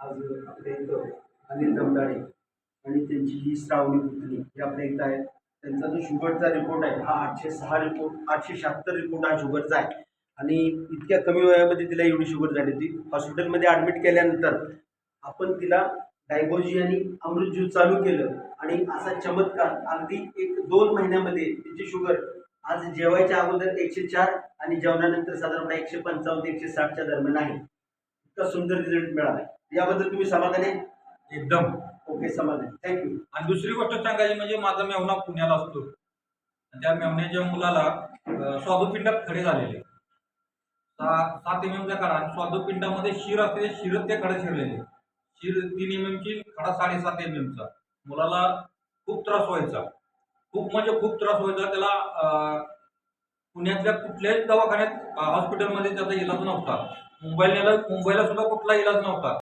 आज आपल्या इथं अनिल दमदाडे आणि त्यांची ही श्रावणी पुतणी ही आपल्या इथं आहे. त्यांचा जो शुगरचा रिपोर्ट आहे हा आठशे सहा रिपोर्ट आठशे शहात्तर रिपोर्ट हा शुगरचा आहे. आणि इतक्या कमी वयामध्ये तिला एवढी शुगर झाली होती. हॉस्पिटलमध्ये ॲडमिट केल्यानंतर आपण तिला डायगोजी आणि अमृत ज्यूस चालू केलं. आणि असा चमत्कार अगदी एक दोन महिन्यामध्ये तिची शुगर आज जेवायच्या अगोदर एकशे चार आणि जेवणानंतर साधारणतः एकशे पंचावन्न ते एकशे साठच्या दरम्यान आहे. इतका सुंदर रिझल्ट मिळाला याबद्दल तुम्ही समाधानी एकदम. ओके समाधान. थँक्यू आणि दुसरी गोष्ट सांगायची म्हणजे माझा मेवना पुण्याला असतो. आणि त्या मेवण्याच्या मुलाला स्वादुपिंडात खडे झालेले. सात एम एमचा खडा. आणि स्वादुपिंडामध्ये शिर असते शिरत ते खडे शिरलेले. शिर तीन एम एमची खडा साडेसात एम एमचा मुलाला खूप त्रास व्हायचा. खूप म्हणजे खूप त्रास व्हायचा. त्याला पुण्यातल्या कुठल्याच दवाखान्यात हॉस्पिटलमध्ये त्याचा इलाज नव्हता. मुंबईला मुंबईला सुद्धा कुठला इलाज नव्हता.